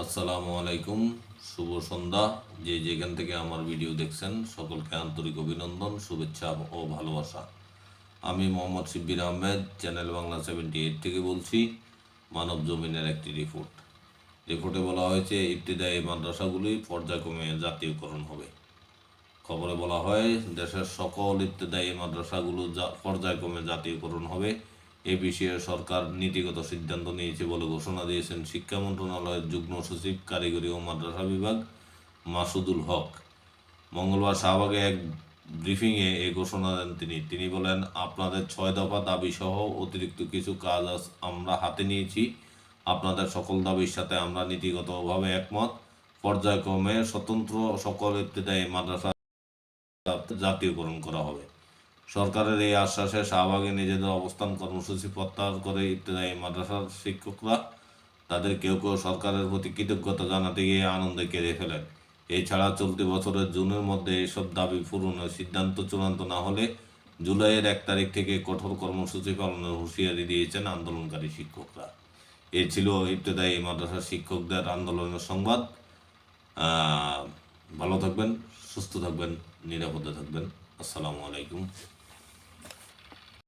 আসসালামু আলাইকুম, শুভ সন্ধ্যা। যে যেখান থেকে আমার ভিডিও দেখছেন, সকলকে আন্তরিক অভিনন্দন, শুভেচ্ছা ও ভালোবাসা। আমি Mohammad Shibbir Ahmed, channel Bangla seventy eight থেকে বলছি, মানব জমিনের একটি রিপোর্ট। রিপোর্টে বলা হয়েছে, ইবতিদায়ী মাদ্রাসাগুলি পর্যায়ক্রমে জাতীয়করণ হবে। খবরে বলা হয়, দেশের সকল ইবতদায়ী মাদ্রাসাগুলো পর্যায়ক্রমে জাতীয়করণ হবে। এ বিষয়ে সরকার নীতিগত সিদ্ধান্ত নিয়েছে বলে ঘোষণা দিয়েছেন শিক্ষা মন্ত্রণালয়ের যুগ্ম সচিব কারিগরি ও মাদ্রাসা বিভাগ মাসুদুল হক। মঙ্গলবার শাহবাগে এক ব্রিফিংয়ে এই ঘোষণা দেন তিনি। তিনি বলেন, আপনাদের ছয় দফা দাবি সহ অতিরিক্ত কিছু কাজ আমরা হাতে নিয়েছি। আপনাদের সকল দাবির সাথে আমরা নীতিগতভাবে একমত। পর্যায়ক্রমে স্বতন্ত্র সকল ইবতদায়ী মাদ্রাসা জাতীয়করণ করা হবে। সরকারের এই আশ্বাসে শাহবাগে নিজেদের অবস্থান কর্মসূচি প্রত্যাহার করে ইবতদায়ী মাদ্রাসার শিক্ষকরা তাদের কেউ কেউ সরকারের প্রতি কৃতজ্ঞতা জানাতে গিয়ে আনন্দে কেঁদে ফেলেন। এছাড়া চলতি বছরের জুনের মধ্যে এসব দাবি পূরণের সিদ্ধান্ত চূড়ান্ত না হলে জুলাইয়ের এক তারিখ থেকে কঠোর কর্মসূচি পালনের হুঁশিয়ারি দিয়েছেন আন্দোলনকারী শিক্ষকরা। এ ছিল ইবতদায়ী মাদ্রাসার শিক্ষকদের আন্দোলনের সংবাদ। ভালো থাকবেন, সুস্থ থাকবেন, নিরাপদে থাকবেন। আসসালামু আলাইকুম।